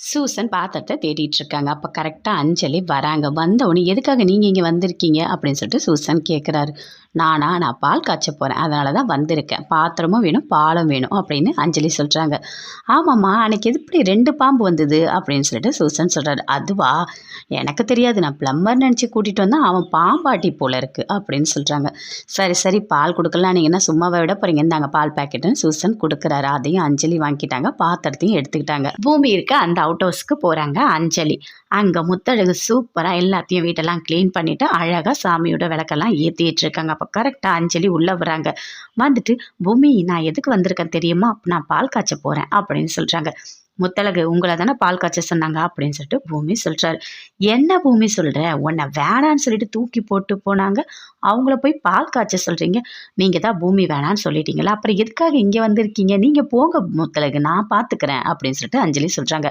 Susan பாத்திரத்தை தேடிட்டு இருக்காங்க. அப்போ கரெக்டாக அஞ்சலி வராங்க. வந்த எதுக்காக நீங்கள் இங்கே வந்திருக்கீங்க? அப்படின்னு சொல்லிட்டு சூசன் கேட்குறாரு நானா நான் பால் காய்ச்ச போகிறேன் அதனால தான் வந்திருக்கேன். பாத்திரமும் வேணும் பாலும் வேணும் அப்படின்னு அஞ்சலி சொல்கிறாங்க ஆமாம்மா அன்னைக்கு எப்படி ரெண்டு பாம்பு வந்தது? அப்படின்னு சொல்லிட்டு சூசன் சொல்கிறாரு அதுவா? எனக்கு தெரியாது. நான் ப்ளம்பர் நினச்சி கூட்டிகிட்டு வந்தால் அவன் பாம்பாட்டி போல இருக்குது அப்படின்னு சொல்கிறாங்க சரி சரி. பால் கொடுக்கலாம். நீங்கள் என்ன சும்மாவை விட போகிறீங்க இந்தாங்க பால் பேக்கெட்டுன்னு சூசன் கொடுக்குறாரு. அதையும் அஞ்சலி வாங்கிட்டாங்க. பாத்திரத்தையும் எடுத்துக்கிட்டாங்க. பூமி இருக்க அந்த அவுட் ஹவுஸ்க்கு போகிறாங்க அஞ்சலி. அங்கே முத்தழகு சூப்பராக எல்லாத்தையும் வீட்டெல்லாம் க்ளீன் பண்ணிவிட்டு அழகாக சாமியோட விளக்கெல்லாம் ஏற்றிட்டு இருக்காங்க. அப்போ கரெக்டாக அஞ்சலி உள்ளே வராங்க வந்துட்டு பூமி நான் எதுக்கு வந்திருக்கேன் தெரியுமா? நான் பால் காய்ச்ச போகிறேன் அப்படின்னு சொல்கிறாங்க முத்தழகு உங்களை தானே பால் காய்ச்ச சொன்னாங்க அப்படின்னு சொல்லிட்டு பூமி சொல்கிறாரு என்ன பூமி சொல்கிற உன்னை வேணான்னு சொல்லிட்டு தூக்கி போட்டு போனாங்க. அவங்கள போய் பால் காய்ச்ச சொல்கிறீங்க நீங்கள் தான் பூமி வேணான்னு சொல்லிட்டீங்களா அப்புறம் எதுக்காக இங்கே வந்திருக்கீங்க? நீங்கள் போங்க முத்தழகு நான் பார்த்துக்கிறேன் அப்படின்னு சொல்லிட்டு அஞ்சலி சொல்கிறாங்க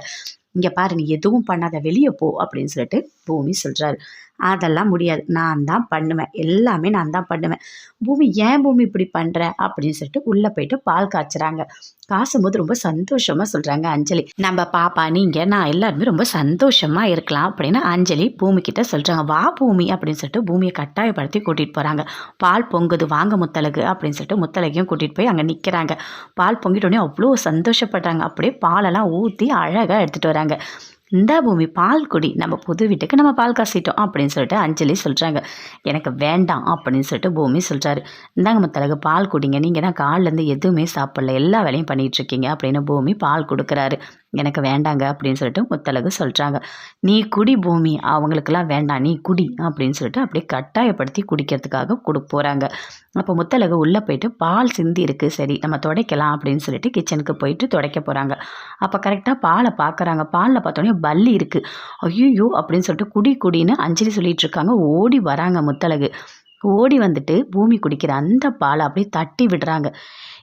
இங்கே பாரு நீ எதுவும் பண்ணாத வெளியே போ அப்படின்னு சொல்லிட்டு பூமி சொல்கிறாரு அதெல்லாம் முடியாது. நான் தான் பண்ணுவேன். எல்லாமே நான் தான் பண்ணுவேன். பூமி ஏன் பூமி இப்படி பண்ணுற அப்படின்னு சொல்லிட்டு உள்ளே போயிட்டு பால் காய்ச்சுறாங்க. காசும் போது ரொம்ப சந்தோஷமாக சொல்கிறாங்க அஞ்சலி. நம்ம பாப்பா நீங்கள் நான் எல்லாருமே ரொம்ப சந்தோஷமாக இருக்கலாம் அப்படின்னு அஞ்சலி பூமி கிட்ட சொல்கிறாங்க வா பூமி அப்படின்னு சொல்லிட்டு பூமியை கட்டாயப்படுத்தி கூட்டிகிட்டு போகிறாங்க பால் பொங்குது வாங்க முத்தலகு அப்படின்னு சொல்லிட்டு முத்தலகையும் கூட்டிகிட்டு போய் அங்கே நிற்கிறாங்க பால் பொங்கிட்டோடனே அவ்வளோ சந்தோஷப்படுறாங்க. அப்படியே பாலெல்லாம் ஊற்றி அழகாக எடுத்துகிட்டு வராங்க. இந்த பூமி பால் குடி நம்ம புது வீட்டுக்கு நம்ம பால் காசிட்டோம் அப்படின்னு சொல்லிட்டு அஞ்சலி சொல்கிறாங்க எனக்கு வேண்டாம் அப்படின்னு சொல்லிட்டு பூமி சொல்கிறாரு இந்தாங்க முத்தலகு பால் குடிங்க. நீங்கள் தான் காலிலேருந்து எதுவுமே சாப்பிடல. எல்லா வேலையும் பண்ணிகிட்ருக்கீங்க அப்படின்னு பூமி பால் கொடுக்குறாரு. எனக்கு வேண்டாங்க அப்படின்னு சொல்லிட்டு முத்தழகு சொல்கிறாங்க நீ குடி பூமி அவங்களுக்கெல்லாம் வேண்டாம் நீ குடி அப்படின்னு சொல்லிட்டு அப்படியே கட்டாயப்படுத்தி குடிக்கிறதுக்காக கொடு போகிறாங்க அப்போ முத்தழகு உள்ளே போயிட்டு பால் சிந்தி இருக்குது சரி நம்ம துடைக்கலாம் அப்படின்னு சொல்லிட்டு கிச்சனுக்கு போயிட்டு துடைக்க போகிறாங்க அப்போ கரெக்டாக பாலை பார்க்குறாங்க பாலில் பார்த்தோன்னே பல்லி இருக்குது ஐயோ அப்படின்னு சொல்லிட்டு குடி குடின்னு அஞ்சலி சொல்லிட்டு இருக்காங்க. ஓடி வராங்க முத்தழகு. ஓடி வந்துட்டு பூமி குடிக்கிற அந்த பாலை அப்படியே தட்டி விடுறாங்க.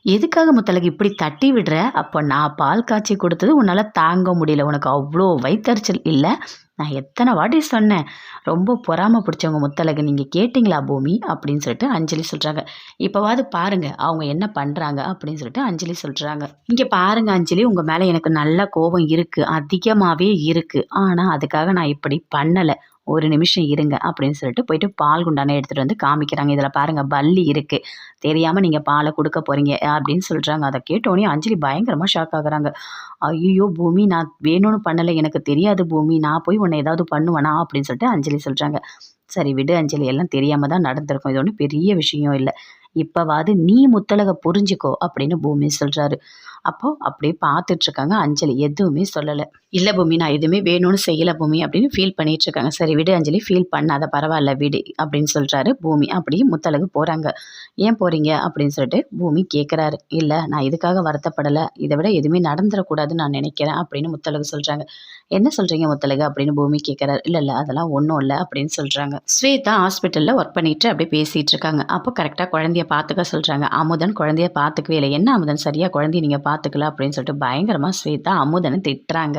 எதுக்காக முத்தலகு இப்படி தட்டி விடுற? அப்போ நான் பால் காய்ச்சி கொடுத்தது உன்னால் தாங்க முடியல. உனக்கு அவ்வளோ வயிற்றுச்சல் இல்லை? நான் எத்தனை வாட்டி சொன்னேன். ரொம்ப பொறாம பிடிச்சவங்க முத்தலகு நீங்கள் கேட்டிங்களா பூமி? அப்படின்னு சொல்லிட்டு அஞ்சலி சொல்கிறாங்க இப்போவாது பாருங்க அவங்க என்ன பண்ணுறாங்க அப்படின்னு சொல்லிட்டு அஞ்சலி சொல்கிறாங்க இங்கே பாருங்க அஞ்சலி உங்கள் மேலே எனக்கு நல்ல கோபம் இருக்குது அதிகமாகவே இருக்குது ஆனால் அதுக்காக நான் இப்படி பண்ணலை. ஒரு நிமிஷம் இருங்க அப்படின்னு சொல்லிட்டு போயிட்டு பால் குண்டானே எடுத்துகிட்டு வந்து காமிக்கிறாங்க. இதில் பாருங்கள் பல்லி இருக்குது தெரியாமல் நீங்கள் பாலை கொடுக்க போகிறீங்க அப்படின்னு சொல்கிறாங்க அதை கேட்டோடனே அஞ்சலி பயங்கரமாக ஷாக் ஆகுறாங்க. ஐயோ பூமி நான் வேணும்னு பண்ணலை. எனக்கு தெரியாது பூமி. நான் போய் உன்னை ஏதாவது பண்ணுவேனா அப்படின்னு சொல்லிட்டு அஞ்சலி சொல்கிறாங்க சரி விடு அஞ்சலி எல்லாம் தெரியாமல் தான் நடந்திருக்கும். இது ஒன்றும் பெரிய விஷயம் இல்லை. இப்போவாது நீ முத்தலக புரிஞ்சுக்கோ அப்படின்னு பூமி சொல்கிறாரு அப்போது அப்படியே பார்த்துட்ருக்காங்க அஞ்சலி எதுவுமே சொல்லலை. இல்லை பூமி நான் எதுவுமே வேணும்னு செய்யலை பூமி அப்படின்னு ஃபீல் பண்ணிகிட்ருக்காங்க சரி விடு அஞ்சலி ஃபீல் பண்ணாத பரவாயில்ல விடு அப்படின்னு சொல்கிறாரு பூமி. அப்படியே முத்தலகு போகிறாங்க ஏன் போகிறீங்க அப்படின்னு சொல்லிட்டு பூமி கேட்குறாரு இல்லை நான் இதுக்காக வருத்தப்படலை? இதை விட எதுவுமே நடந்துடக்கூடாதுன்னு நான் நினைக்கிறேன் அப்படின்னு முத்தலகு சொல்கிறாங்க என்ன சொல்கிறீங்க முத்தலகு அப்படின்னு பூமி கேட்குறாரு இல்லை இல்லை அதெல்லாம் ஒன்றும் இல்லை அப்படின்னு சொல்கிறாங்க ஸ்வேதா ஹாஸ்பிட்டலில் ஒர்க் பண்ணிட்டு அப்படியே பேசிகிட்டு இருக்காங்க. அப்போ கரெக்டாக குழந்தைய பார்த்துக்க சொல்கிறாங்க அமுதன் குழந்தைய பார்த்துக்கவே இல்லை. என்ன அமுதன்? சரியாக குழந்தைய நீங்கள் பார்த்துக்கல அப்படின்னு சொல்லிட்டு பயங்கரமாக ஸ்வேதா அமுதனை திட்டுறாங்க.